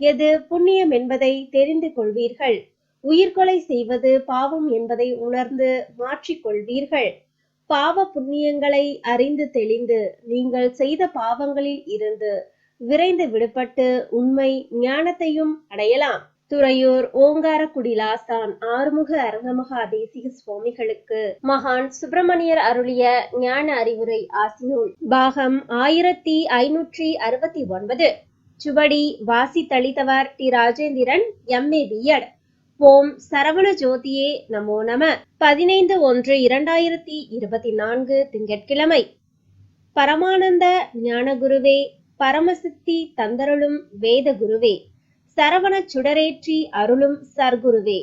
எது புண்ணியம் என்பதை தெரிந்து கொள்வீர்கள். உயிர்கொலை செய்வது பாவம் என்பதை உணர்ந்து மாற்றிக்கொள்வீர்கள். பாவ புண்ணியங்களை அறிந்து தெளிந்து நீங்கள் செய்த பாவங்களில் இருந்து விரைந்து விடுபட்டு உண்மை ஞானத்தையும் அடையலாம். துறையூர் ஓங்கார குடிலாசான் ஆறுமுக அரங்கமகா தேசிக சுவாமிகளுக்கு மகான் சுப்பிரமணியர் அருளிய ஞான அறிவுரை ஆசினூல் பாகம் ஆயிரத்தி ஐநூற்றி அறுபத்தி ஒன்பது. சுவடி வாசித்தளித்தவர் T Rajendran M A B Ed ஓம் சரவண ஜோதியே நமோ நம. பதினைந்து ஒன்று இரண்டாயிரத்தி இருபத்தி நான்கு திங்கட்கிழமை. பரமானந்த ஞானகுருவே பரமசித்தி தந்தருளும் வேத குருவே சரவண சுடரேற்றி அருளும் சர்க்குருவே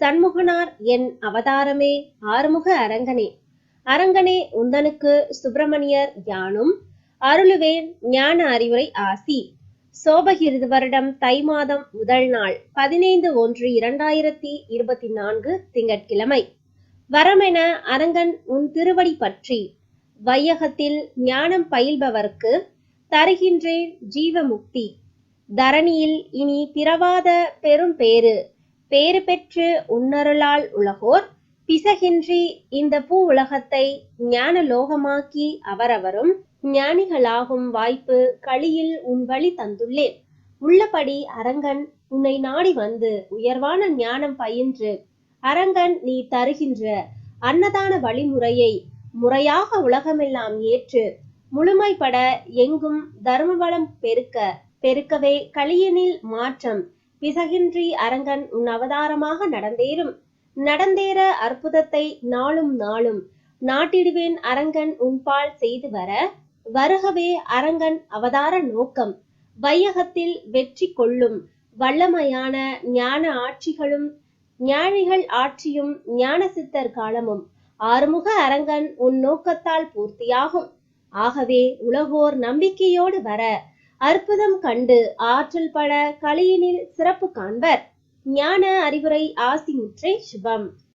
சண்முகனார் என் அவதாரமே ஆறுமுக அரங்கனே. அரங்கனே உந்தனுக்கு சுப்பிரமணியர் யானும் அருளுவேன் ஞான அறிவுரை ஆசி. சோபகிருது வருடம் தை மாதம் முதல் நாள் பதினைந்து ஒன்று இரண்டாயிரத்தி இருபத்தி நான்கு திங்கட்கிழமை. வரமென அரங்கன் உன் திருவடி பற்றி வையகத்தில் ஞானம் பயில்பவர்க்கு தருகின்றேன் ஜீவமுக்தி. தரணியில் இனி பிறவாத பெரும் பேறு பேறு பெற்று உன்னருளால் உலகோர் பிசகின்றி இந்த பூ உலகத்தை ஞான லோகமாக்கி அவரவரும் ஞானிகளாகும் வாய்ப்பு களியில் உன் வழி தந்துள்ளேன். உள்ளபடி அரங்கன் உன்னை நாடி வந்து உயர்வான ஞானம் பயின்று அரங்கன் நீ தருகின்ற அன்னதான வழிமுறையை முறையாக உலகமெல்லாம் ஏற்று முழுமைப்பட எங்கும் தர்மபலம் பெருக்க பெருக்கவே களியனில் மாற்றம் பிசகின்றி அரங்கன் உன் அவதாரமாக நடந்தேறும். நடந்தேற அற்புதத்தை நாளும் நாளும் நாட்டிடுவேன் அரங்கன் உன்பால் செய்து வர வருகவே அரங்கன் அவதார நோக்கம். வையகத்தில் வெற்றி கொள்ளும் வல்லமையான ஞான ஆட்சிகளும் ஞானிகள் ஆட்சியும் ஞான சித்தர் காலமும் ஆறுமுக அரங்கன் உன் நோக்கத்தால் பூர்த்தியாகும். ஆகவே உலகோர் நம்பிக்கையோடு வர அற்புதம் கண்டு ஆற்றல் பட களியினில் சிறப்பு காண்பர். ஞான அறிவுரை ஆசி முற்றை சுபம்.